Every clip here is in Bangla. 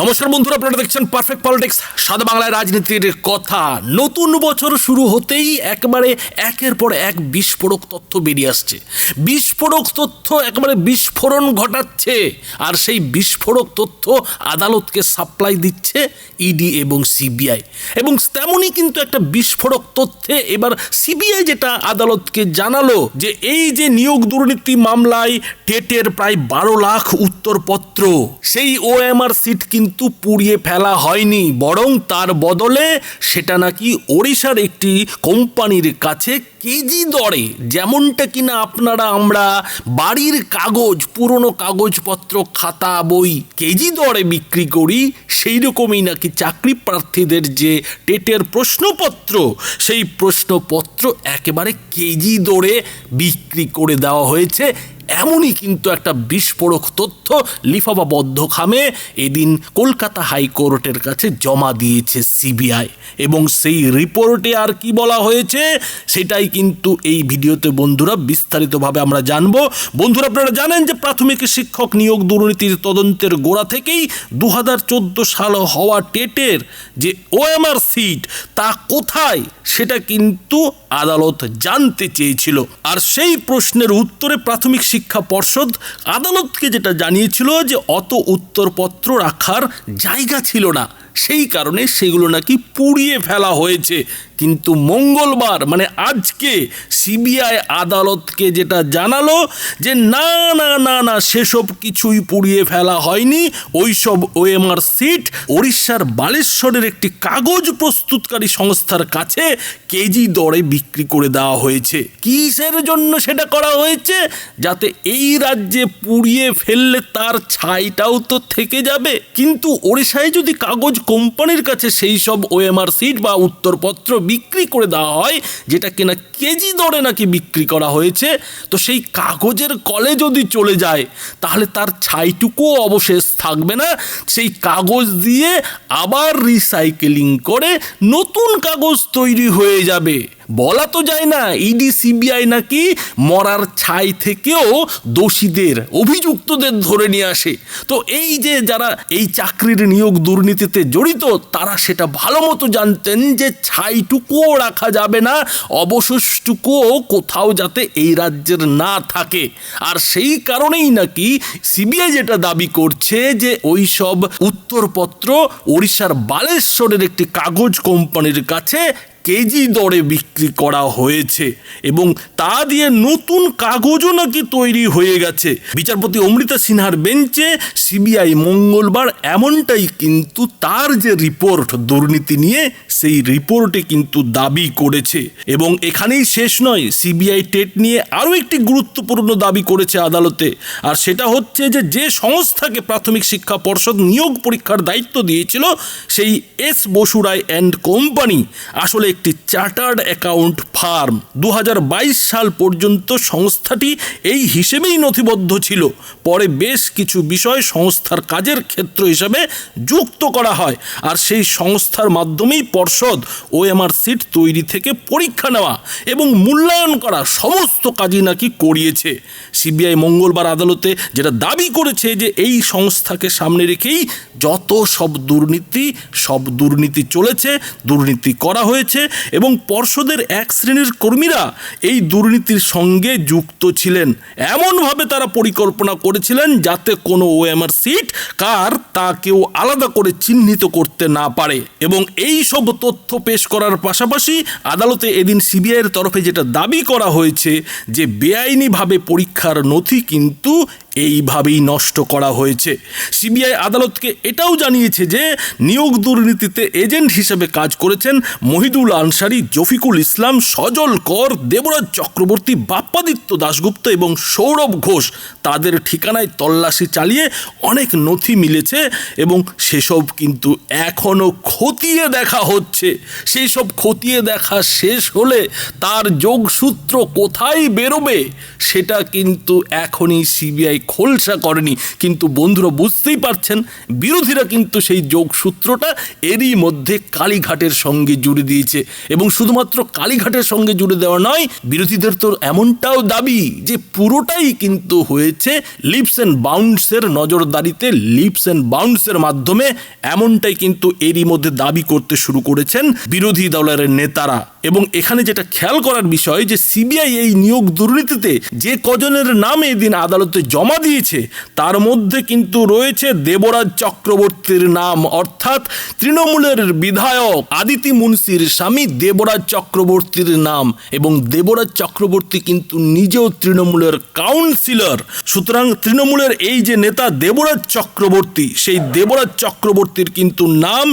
নমস্কার বন্ধুরা, আপনারা দেখছেন পারফেক্ট পলিটিক্স সাদা বাংলায় রাজনীতির কথা। নতুন বছর শুরু হতেই একবারে একের পর এক বিস্ফোরক তথ্য বেরিয়ে আসছে। বিস্ফোরক তথ্য একবারে বিস্ফোরণ ঘটাচ্ছে, আর সেই বিস্ফোরক তথ্য আদালতকে সাপ্লাই দিচ্ছে ইডি এবং সিবিআই এবং তেমনই কিন্তু একটা বিস্ফোরক তথ্যে এবার সিবিআই যেটা আদালতকে জানালো যে, এই যে নিয়োগ দুর্নীতি মামলায় টেটের প্রায় বারো লাখ উত্তরপত্র, সেই ওএমআর সিট কিন্তু পুড়িয়ে ফেলা হয়নি, বরং তার বদলে সেটা নাকি ওড়িশার একটি কোম্পানির কাছে কেজি দরে। যেমনটা কিনা আপনারা আমরা বাড়ির কাগজ, পুরনো কাগজপত্র, খাতা, বই কেজি দরে বিক্রি করি সেই রকমই নাকি চাকরি প্রার্থীদের যে টেটের প্রশ্নপত্র, সেই প্রশ্নপত্র একেবারে কেজি দরে বিক্রি করে দেওয়া হয়েছে। এমনই কিন্তু একটা বিস্ফোরক তথ্য লিফাবাবদ্ধ খামে এদিন কলকাতা হাইকোর্টের কাছে জমা দিয়েছে সিবিআই। এবং সেই রিপোর্টে আর কি বলা হয়েছে, সেটাই কিন্তু এই ভিডিওতে বন্ধুরা বিস্তারিতভাবে আমরা জানব। বন্ধুরা, আপনারা জানেন যে প্রাথমিক শিক্ষক নিয়োগ দুর্নীতির তদন্তের গোড়া থেকেই দু হাজার চোদ্দ সাল হওয়া টেটের যে ওএমআর সিট, তা কোথায় সেটা কিন্তু আদালত জানতে চেয়েছিল। আর সেই প্রশ্নের উত্তরে প্রাথমিক শিক্ষা পর্ষদ আদালতকে যেটা জানিয়েছিল যে অত উত্তরপত্র রাখার জায়গা ছিল না। সেই কারণে সেগুলো নাকি পুড়িয়ে ফেলা হয়েছে। কিন্তু মঙ্গলবার মানে আজকে সিবিআই আদালতকে যেটা জানালো যে না না না না, সেসব কিছুই পুড়িয়ে ফেলা হয়নি। ওই সব ওএমআর সিট ওড়িশার বালেশ্বরের একটি কাগজ প্রস্তুতকারী সংস্থার কাছে কেজি দরে বিক্রি করে দেওয়া হয়েছে। কিসের জন্য সেটা করা হয়েছে? যাতে এই রাজ্যে পুড়িয়ে ফেললে তার ছাইটাও তো থেকে যাবে। কিন্তু ওড়িশায় যদি কাগজ কোম্পানির কাছে সেই সব ওএমআর সিট বা উত্তরপত্র বিক্রি করে দেওয়া হয়, যেটা কিনা কেজি দরে নাকি বিক্রি করা হয়েছে। তো সেই কাগজের কলে যদি চলে যায়, তাহলে তার ছাইটুকুও অবশেষ থাকবে না। সেই কাগজ দিয়ে আবার রিসাইকেলিং করে নতুন কাগজ তৈরি হয়ে যাবে। বলা তো যায় না, ইডি, সিবিআই নাকি মরার ছাই থেকেও দোষীদের, অভিযুক্তদের ধরে নিয়ে আসে। তো এই যে যারা এই চাকরির নিয়োগ দুর্নীতিতে জড়িত, তারা সেটা ভালো মতো জানতেন যে ছাইটুকুও রাখা যাবে না অবশেষটুকুও কোথাও যাতে এই রাজ্যের না থাকে। আর সেই কারণেই নাকি সিবিআই যেটা দাবি করছে যে ওই সব উত্তরপত্র ওড়িশার বালেশ্বরের একটি কাগজ কোম্পানির কাছে কেজি দরে বিক্রি করা হয়েছে এবং তা দিয়ে নতুন কাগজও নাকি তৈরি হয়ে গেছে। বিচারপতি অমৃতা সিনহার বেঞ্চে সিবিআই মঙ্গলবার এমনটাই কিন্তু তার যে রিপোর্ট দুর্নীতি নিয়ে, সেই রিপোর্টে কিন্তু দাবি করেছে। এবং এখানেই শেষ নয়, সিবিআই টেট নিয়ে আরও একটি গুরুত্বপূর্ণ দাবি করেছে আদালতে। আর সেটা হচ্ছে যে যে সংস্থাকে প্রাথমিক শিক্ষা পর্ষদ নিয়োগ পরীক্ষার দায়িত্ব দিয়েছিল, সেই এস বসুরায় অ্যান্ড কোম্পানি। আসলে একটি চার্টার্ড অ্যাকাউন্ট ফার্ম। দু হাজার বাইশ সাল পর্যন্ত সংস্থাটি এই হিসেবেই নথিবদ্ধ ছিল। পরে বেশ কিছু বিষয় সংস্থার কাজের ক্ষেত্র হিসাবে যুক্ত করা হয়। আর সেই সংস্থার মাধ্যমেই পর্ষদ ওএমআর সিট তৈরি থেকে পরীক্ষা নেওয়া এবং মূল্যায়ন করা সমস্ত কাজই নাকি করিয়েছে। সিবিআই মঙ্গলবার আদালতে যেটা দাবি করেছে যে এই সংস্থাকে সামনে রেখেই যত সব দুর্নীতি সব দুর্নীতি চলেছে, দুর্নীতি করা হয়েছে এবং পর্ষদের এক শ্রেণির কর্মীরা এই দুর্নীতির সঙ্গে যুক্ত ছিলেন। এমনভাবে তারা পরিকল্পনা করেছিলেন যাতে কোনো ওএমআর সিট কার তা কেউ আলাদা করে চিহ্নিত করতে না পারে। এবং এই সব তথ্য পেশ করার পাশাপাশি আদালতে এদিন সিবিআইয়ের তরফে যেটা দাবি করা হয়েছে যে বেআইনিভাবে পরীক্ষার নথি কিন্তু এইভাবেই নষ্ট করা হয়েছে। সিবিআই আদালতকে এটাও জানিয়েছে যে, নিয়োগ দুর্নীতিতে এজেন্ট হিসেবে কাজ করেছেন মহিদুল আনসারি, জফিকুল ইসলাম, সজল কর, দেবরাজ চক্রবর্তী, বাপ্পাদিত্য দাশগুপ্ত এবং সৌরভ ঘোষ। তাদের ঠিকানায় তল্লাশি চালিয়ে অনেক নথি মিলেছে এবং সেসব কিন্তু এখনও খতিয়ে দেখা হচ্ছে। সেই সব খতিয়ে দেখা শেষ হলে তার যোগসূত্র কোথায় বেরোবে, সেটা কিন্তু এখনই সিবিআই খোলসা করেনি। কিন্তু বন্ধুরা বুঝতেই পারছেন, বিরোধীরা কিন্তু সেই যোগসূত্রটা এরই মধ্যে কালীঘাটের সঙ্গে জুড়ে দিয়েছে। এবং শুধুমাত্র কালীঘাটের সঙ্গে জুড়ে দেওয়া নয়, বিরোধীদের তো এমনটাও দাবি যে পুরোটাই কিন্তু হয়েছে লিপস অ্যান্ড বাউন্ডসের নজরদারিতে। লিপস অ্যান্ড বাউন্ডসের মাধ্যমে এমনটাই কিন্তু এরই মধ্যে দাবি করতে শুরু করেছেন বিরোধী দলের নেতারা। এবং এখানে যেটা খেয়াল করার বিষয় যে সিবিআই এই নিয়োগ দুর্নীতিতে যে কজনের নাম এদিন আদালতে জমা দিয়েছে। তার মধ্যে কিন্তু রয়েছে দেবরাজ চক্রবর্তীর নাম, অর্থাৎ তৃণমূলের বিধায়ক আদিতি মুন্সির স্বামী দেবরাজ চক্রবর্তীর নাম এবং দেবরাজ চক্রবর্তী কিন্তু নিজেও তৃণমূলের কাউন্সিলর। সুতরাং তৃণমূলের এই যে নেতা দেবরাজ চক্রবর্তী, সেই দেবরাজ চক্রবর্তীর কিন্তু নাম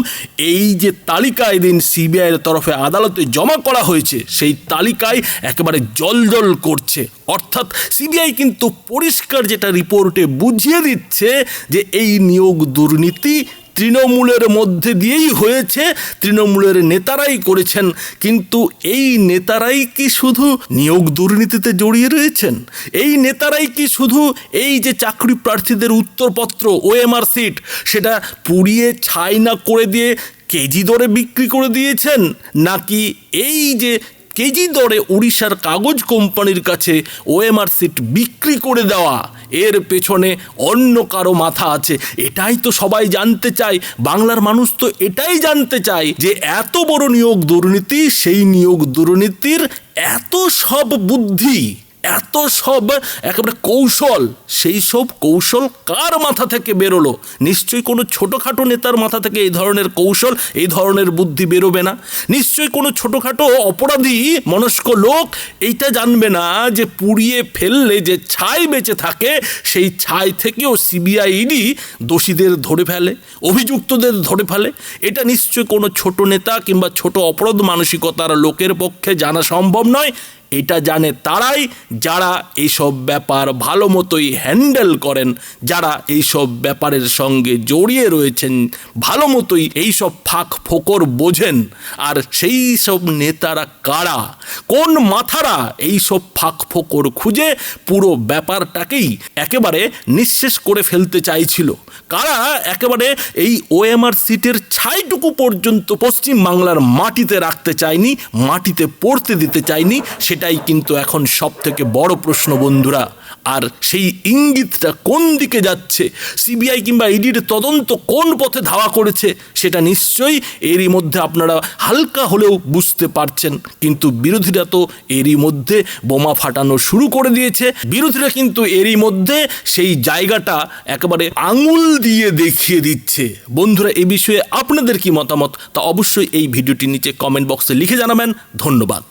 এই যে তালিকা এদিন সিবিআইয়ের তরফে আদালতে জমা করা হয়েছে, সেই তালিকায় একেবারে জলজল করছে। অর্থাৎ সিবিআই কিন্তু পরিষ্কার যেটা রিপোর্টে বুঝিয়ে দিচ্ছে যে এই নিয়োগ দুর্নীতি তৃণমূলের মধ্যে দিয়েই হয়েছে, তৃণমূলের নেতারাই করেছেন, কিন্তু এই নেতারাই কি শুধু নিয়োগ দুর্নীতিতে জড়িয়ে রয়েছেন? এই নেতারাই কি শুধু এই যে চাকরি প্রার্থীদের উত্তরপত্র, ওএমআর সিট, সেটা পুড়িয়ে, ছাই না করে দিয়ে, কেজি দরে বিক্রি করে দিয়েছেন? নাকি এই যে কেজি দরে উড়িষ্যার কাগজ কোম্পানির কাছে ওএমআর সিট বিক্রি করে দেওয়া। এর পেছনে অন্য কারও মাথা আছে। এটাই তো সবাই জানতে চায়। বাংলার মানুষ তো এটাই জানতে চায় যে এত বড় নিয়োগ দুর্নীতি, সেই নিয়োগ দুর্নীতির এত সব বুদ্ধি। এত সব একেবারে কৌশল, সেই সব কৌশল কার মাথা থেকে বেরোলো? নিশ্চয়ই কোনো ছোটোখাটো নেতার মাথা থেকে এই ধরনের কৌশল, এই ধরনের বুদ্ধি বেরোবে না? নিশ্চয়ই কোনো ছোটোখাটো অপরাধী মনস্ক লোক এইটা জানবে না যে পুড়িয়ে ফেললে যে ছাই বেঁচে থাকে, সেই ছাই থেকেও সিবিআই ইডি দোষীদের ধরে ফেলে, অভিযুক্তদের ধরে ফেলে। এটা নিশ্চয়ই কোনো ছোট নেতা কিংবা ছোট অপরাধ মানসিকতার লোকের পক্ষে জানা সম্ভব নয়। এটা জানে তারাই যারা এইসব ব্যাপার ভালো মতোই হ্যান্ডেল করেন, যারা এইসব ব্যাপারের সঙ্গে জড়িয়ে রয়েছেন, ভালো মতোই এইসব ফাঁক ফোকর বোঝেন। আর সেই সব নেতারা কারা? কোন মাথারা এইসব ফাঁক ফোকর খুঁজে পুরো ব্যাপারটাকেই একেবারে নিঃশেষ করে ফেলতে চাইছিল? কারা একেবারে এই ওএমআর সিটের ছাইটুকু পর্যন্ত পশ্চিম বাংলার মাটিতে রাখতে চায়নি, মাটিতে পড়তে দিতে চায়নি সেটাই কিন্তু এখন সব থেকে বড় প্রশ্ন, বন্ধুরা। আর সেই ইঙ্গিতটা কোন দিকে যাচ্ছে? সিবিআই কিংবা ইডির তদন্ত কোন পথে ধাওয়া করেছে সেটা নিশ্চয়ই এরই মধ্যে আপনারা হালকা হলেও বুঝতে পারছেন। কিন্তু বিরোধীরা তো এরই মধ্যে বোমা ফাটানো শুরু করে দিয়েছে। বিরোধীরা কিন্তু এরই মধ্যে সেই জায়গাটা একেবারে আঙুল দিয়ে দেখিয়ে দিচ্ছে। বন্ধুরা, এ বিষয়ে আপনাদের কি মতামত? তা অবশ্যই এই ভিডিওটির নিচে কমেন্ট বক্সে লিখে জানাবেন। ধন্যবাদ।